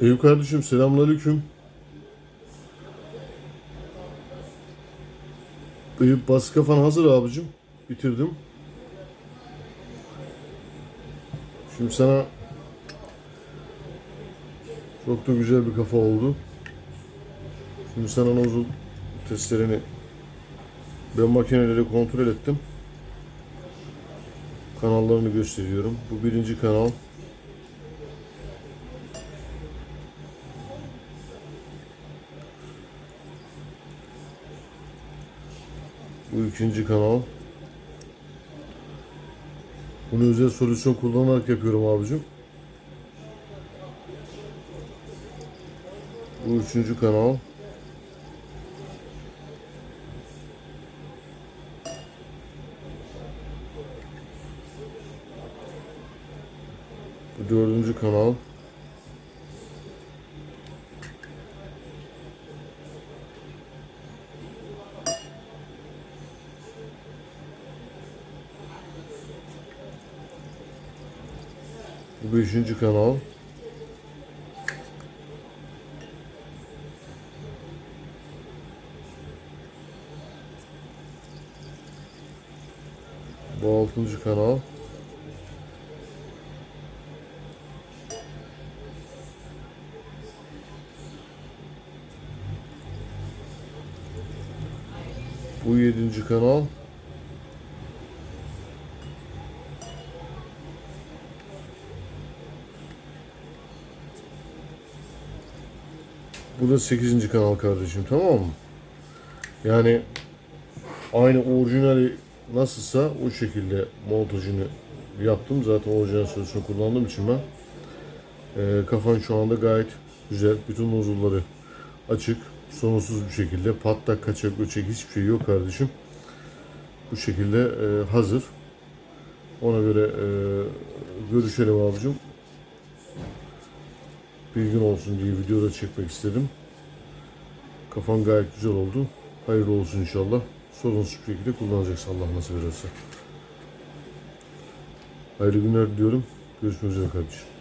Eyüp kardeşim selamünaleyküm. Eyüp baskı kafan hazır abicim. Bitirdim. Şimdi sana çok da güzel bir kafa oldu. Şimdi sana nozul testlerini ben makineleri kontrol ettim. Kanallarını gösteriyorum. Bu birinci kanal. Bu ikinci kanal. Bunu özel solüsyon kullanarak yapıyorum abicim. Bu üçüncü kanal. Bu dördüncü kanal. Bu beşinci kanal. Bu altıncı kanal. Bu yedinci kanal. Bu da 8. kanal kardeşim tamam mı? Yani aynı orijinali nasılsa o şekilde montajını yaptım. Zaten orijinal solüsyon kullandığım için ben. Ee, kafan şu anda gayet güzel. Bütün nozulları açık. Sorunsuz bir şekilde. Patlak, kaçak, göçek hiçbir şey yok kardeşim. Bu şekilde e, hazır. Ona göre e, görüşelim abicim bilgin olsun diye videoda çekmek istedim. Kafan gayet güzel oldu. Hayırlı olsun inşallah. Sorunsuz bir şekilde kullanacaksın Allah nasip ederse. Hayırlı günler diliyorum. Görüşmek üzere kardeşim.